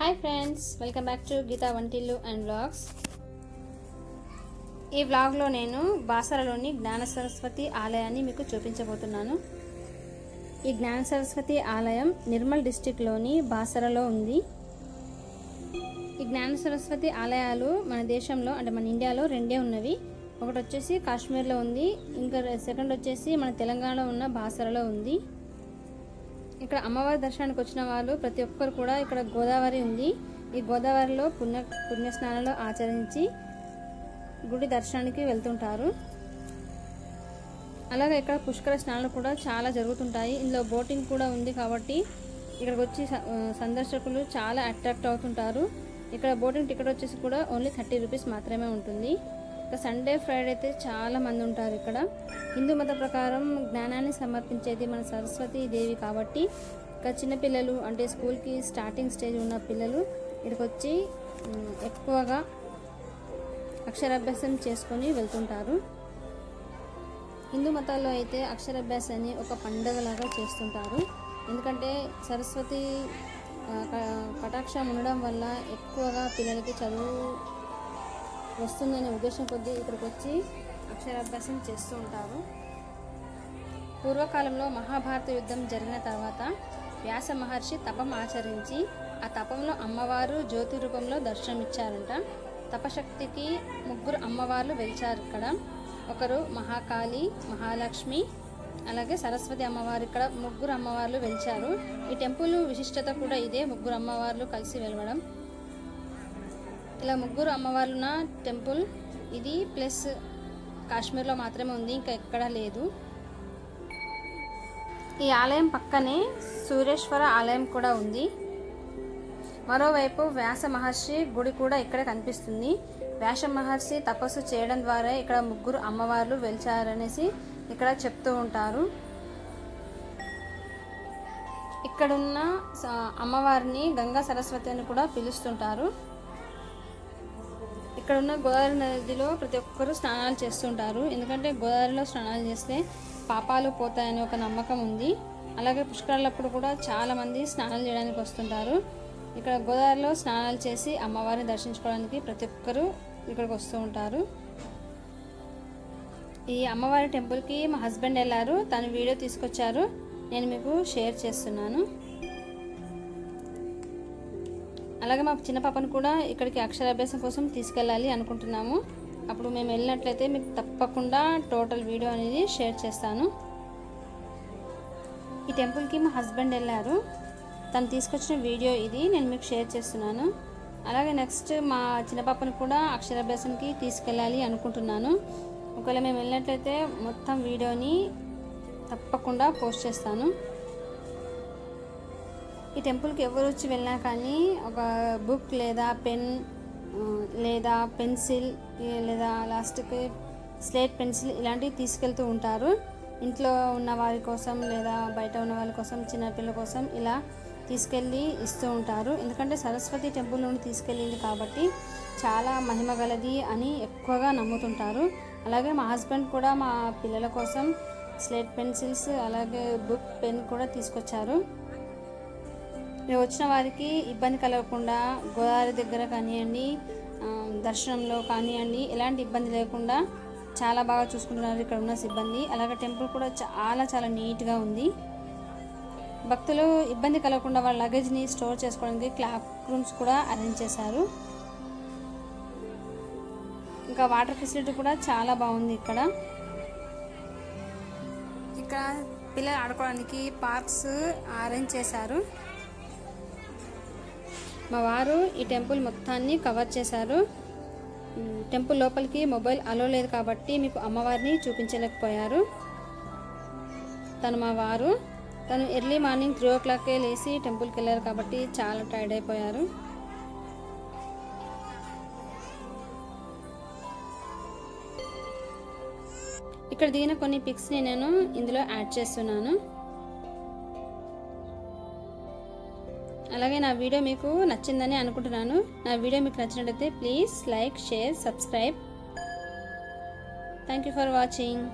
Hi friends welcome back to Geetha Vantillu and vlogs ఈ వ్లాగ్లో నేను బాసరలోని జ్ఞాన సరస్వతి ఆలయాన్ని మీకు చూపించబోతున్నాను. ఈ జ్ఞాన సరస్వతి ఆలయం నిర్మల్ డిస్టిక్లోని బాసరలో ఉంది. ఈ జ్ఞాన సరస్వతి ఆలయాలు మన దేశంలో అంటే మన ఇండియాలో రెండే ఉన్నవి. ఒకటి వచ్చేసి కాశ్మీర్లో ఉంది. ఇంకా సెకండ్ వచ్చేసి మన తెలంగాణలో ఉన్న బాసరలో ఉంది. ఇక్కడ అమ్మవారి దర్శనానికి వచ్చిన వాళ్ళు ప్రతి ఒక్కరు కూడా ఇక్కడ గోదావరి ఉంది. ఈ గోదావరిలో పుణ్య పుణ్యస్నానాలు ఆచరించి గుడి దర్శనానికి వెళ్తుంటారు. అలాగే ఇక్కడ పుష్కర స్నానాలు కూడా చాలా జరుగుతుంటాయి. ఇందులో బోటింగ్ కూడా ఉంది కాబట్టి ఇక్కడికి వచ్చి సందర్శకులు చాలా అట్రాక్ట్ అవుతుంటారు. ఇక్కడ బోటింగ్ టికెట్ వచ్చేసి కూడా ఓన్లీ థర్టీ రూపీస్ మాత్రమే ఉంటుంది. ఇక సండే ఫ్రైడే అయితే చాలా మంది ఉంటారు ఇక్కడ. హిందూ మత ప్రకారం జ్ఞానాన్ని సమర్పించేది మన సరస్వతి దేవి కాబట్టి ఇక చిన్నపిల్లలు అంటే స్కూల్కి స్టార్టింగ్ స్టేజ్ ఉన్న పిల్లలు ఇక్కడికి వచ్చి ఎక్కువగా అక్షరాభ్యాసం చేసుకొని వెళ్తుంటారు. హిందూ మతాల్లో అయితే అక్షరాభ్యాసాన్ని ఒక పండగలాగా చేస్తుంటారు. ఎందుకంటే సరస్వతి కటాక్షం ఉండడం వల్ల ఎక్కువగా పిల్లలకి చదువు వస్తుందనే ఉద్దేశం కొద్దీ ఇక్కడికి వచ్చి అక్షరాభ్యాసం చేస్తూ ఉంటారు. పూర్వకాలంలో మహాభారత యుద్ధం జరిగిన తర్వాత వ్యాస మహర్షి తపం ఆచరించి ఆ తపంలో అమ్మవారు జ్యోతి రూపంలో దర్శనమిచ్చారంట. తపశక్తికి ముగ్గురు అమ్మవార్లు వెలిచారు ఇక్కడ. ఒకరు మహాకాళి మహాలక్ష్మి అలాగే సరస్వతి అమ్మవారు ఇక్కడ ముగ్గురు అమ్మవార్లు వెలిచారు. ఈ టెంపుల్ విశిష్టత కూడా ఇదే ముగ్గురు అమ్మవార్లు కలిసి వెలవడం. ఇలా ముగ్గురు అమ్మవార్లున్న టెంపుల్ ఇది ప్లస్ కాశ్మీర్లో మాత్రమే ఉంది ఇంకా ఎక్కడా లేదు. ఈ ఆలయం పక్కనే సూర్యేశ్వర ఆలయం కూడా ఉంది. మరోవైపు వ్యాస మహర్షి గుడి కూడా ఇక్కడ కనిపిస్తుంది. వ్యాస మహర్షి తపస్సు చేయడం ద్వారా ఇక్కడ ముగ్గురు అమ్మవార్లు వెలిచారనేసి ఇక్కడ చెప్తూ ఉంటారు. ఇక్కడున్న అమ్మవారిని గంగా సరస్వతి అని కూడా పిలుస్తుంటారు. ఇక్కడ ఉన్న గోదావరి నదిలో ప్రతి ఒక్కరూ స్నానాలు చేస్తుంటారు. ఎందుకంటే గోదావరిలో స్నానాలు చేస్తే పాపాలు పోతాయని ఒక నమ్మకం ఉంది. అలాగే పుష్కరాలప్పుడు కూడా చాలామంది స్నానాలు చేయడానికి వస్తుంటారు. ఇక్కడ గోదావరిలో స్నానాలు చేసి అమ్మవారిని దర్శించుకోవడానికి ప్రతి ఒక్కరూ ఇక్కడికి వస్తూ ఉంటారు. ఈ అమ్మవారి టెంపుల్కి మా హస్బెండ్ వెళ్ళారు. తను వీడియో తీసుకొచ్చారు. నేను మీకు షేర్ చేస్తున్నాను. అలాగే మా చిన్న పాపను కూడా ఇక్కడికి అక్షరాభ్యాసం కోసం తీసుకెళ్ళాలి అనుకుంటున్నాము. అప్పుడు మేము వెళ్ళినట్లయితే మీకు తప్పకుండా టోటల్ వీడియో అనేది షేర్ చేస్తాను. ఈ టెంపుల్కి మా హస్బెండ్ వెళ్ళారు. తను తీసుకొచ్చిన వీడియో ఇది నేను మీకు షేర్ చేస్తున్నాను. అలాగే నెక్స్ట్ మా చిన్న పాపను కూడా అక్షరాభ్యాసంకి తీసుకెళ్ళాలి అనుకుంటున్నాను. ఒకవేళ మేము వెళ్ళినట్లయితే మొత్తం వీడియోని తప్పకుండా పోస్ట్ చేస్తాను. ఈ టెంపుల్కి ఎవరు వచ్చి వెళ్ళినా కానీ ఒక బుక్ లేదా పెన్ లేదా పెన్సిల్ లేదా లాస్ట్కి స్లేట్ పెన్సిల్ ఇలాంటివి తీసుకెళ్తూ ఉంటారు. ఇంట్లో ఉన్న వారి కోసం లేదా బయట ఉన్న వాళ్ళ కోసం చిన్నపిల్లల కోసం ఇలా తీసుకెళ్ళి ఇస్తూ ఉంటారు. ఎందుకంటే సరస్వతి టెంపుల్ నుండి తీసుకెళ్ళింది కాబట్టి చాలా మహిమ గలది అని ఎక్కువగా నమ్ముతుంటారు. అలాగే మా హస్బెండ్ కూడా మా పిల్లల కోసం స్లేట్ పెన్సిల్స్ అలాగే బుక్ పెన్ కూడా తీసుకొచ్చారు. మీరు వచ్చిన వారికి ఇబ్బంది కలగకుండా గోదావరి దగ్గర కానివ్వండి దర్శనంలో కానివ్వండి ఎలాంటి ఇబ్బంది లేకుండా చాలా బాగా చూసుకుంటున్నారు ఇక్కడ ఉన్న సిబ్బంది. అలాగే టెంపుల్ కూడా చాలా చాలా నీట్గా ఉంది. భక్తులు ఇబ్బంది కలగకుండా వాళ్ళ లగేజ్ని స్టోర్ చేసుకోవడానికి క్లాక్ రూమ్స్ కూడా అరేంజ్ చేశారు. ఇంకా వాటర్ ఫెసిలిటీ కూడా చాలా బాగుంది ఇక్కడ. ఇక్కడ పిల్లలు ఆడుకోవడానికి పార్క్స్ అరేంజ్ చేశారు. మా వారు ఈ టెంపుల్ మొత్తాన్ని కవర్ చేశారు. టెంపుల్ లోపలికి మొబైల్ అలో లేదు కాబట్టి మీకు అమ్మవారిని చూపించలేకపోయారు. తను మా వారు. తను ఎర్లీ మార్నింగ్ త్రీ ఓ క్లాక్కే లేచి టెంపుల్కి వెళ్ళారు కాబట్టి చాలా టైర్డ్ అయిపోయారు. ఇక్కడ దిగిన కొన్ని పిక్స్ని నేను ఇందులో యాడ్ చేస్తున్నాను. అలాగే నా వీడియో మీకు నచ్చిందని అనుకుంటున్నాను. నా వీడియో మీకు నచ్చినట్లయితే please like share subscribe. Thank you for watching